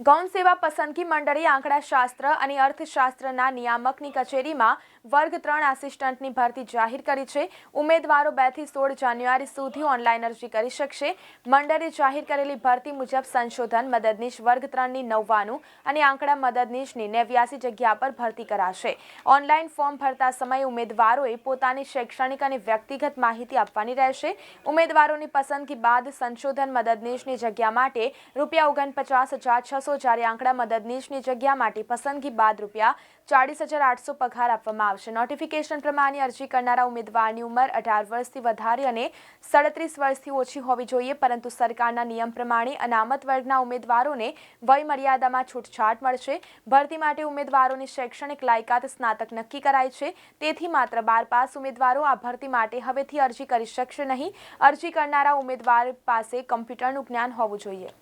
ગૌણ સેવા પસંદગી મંડળે આંકડાશાસ્ત્ર અને અર્થશાસ્ત્રના નિયામકની કચેરીમાં વર્ગ ત્રણ આસિસ્ટન્ટની ભરતી જાહેર કરી છે. ઉમેદવારો બેથી સોળ જાન્યુઆરી સુધી ઓનલાઈન અરજી કરી શકશે. મંડળે જાહેર કરેલી ભરતી મુજબ સંશોધન મદદનીશ વર્ગ ત્રણની નવ્વાણું અને આંકડા મદદનીશની નેવ્યાસી જગ્યા પર ભરતી કરાશે. ઓનલાઈન ફોર્મ ભરતા સમયે ઉમેદવારોએ પોતાની શૈક્ષણિક અને વ્યક્તિગત માહિતી આપવાની રહેશે. ઉમેદવારોની પસંદગી બાદ સંશોધન મદદનીશની જગ્યા માટે રૂપિયા ઓગણપચાસ હજાર છસો જ્યારે આંકડા મદદનીશની જગ્યા માટે પસંદગી બાદ રૂપિયા ચાળીસ હજાર આઠસો પગાર આપવામાં આવશે. નોટિફિકેશન પ્રમાણે અરજી કરનારા ઉમેદવારની ઉંમર અઢાર વર્ષથી વધારે અને સાડત્રીસ વર્ષથી ઓછી હોવી જોઈએ, પરંતુ સરકારના નિયમ પ્રમાણે અનામત વર્ગના ઉમેદવારોને વય મર્યાદામાં છૂટછાટ મળશે. ભરતી માટે ઉમેદવારોની શૈક્ષણિક લાયકાત સ્નાતક નક્કી કરાય છે. તેથી માત્ર બાર પાસ ઉમેદવારો આ ભરતી માટે હવેથી અરજી કરી શકશે નહીં. અરજી કરનારા ઉમેદવાર પાસે કમ્પ્યુટરનું જ્ઞાન હોવું જોઈએ.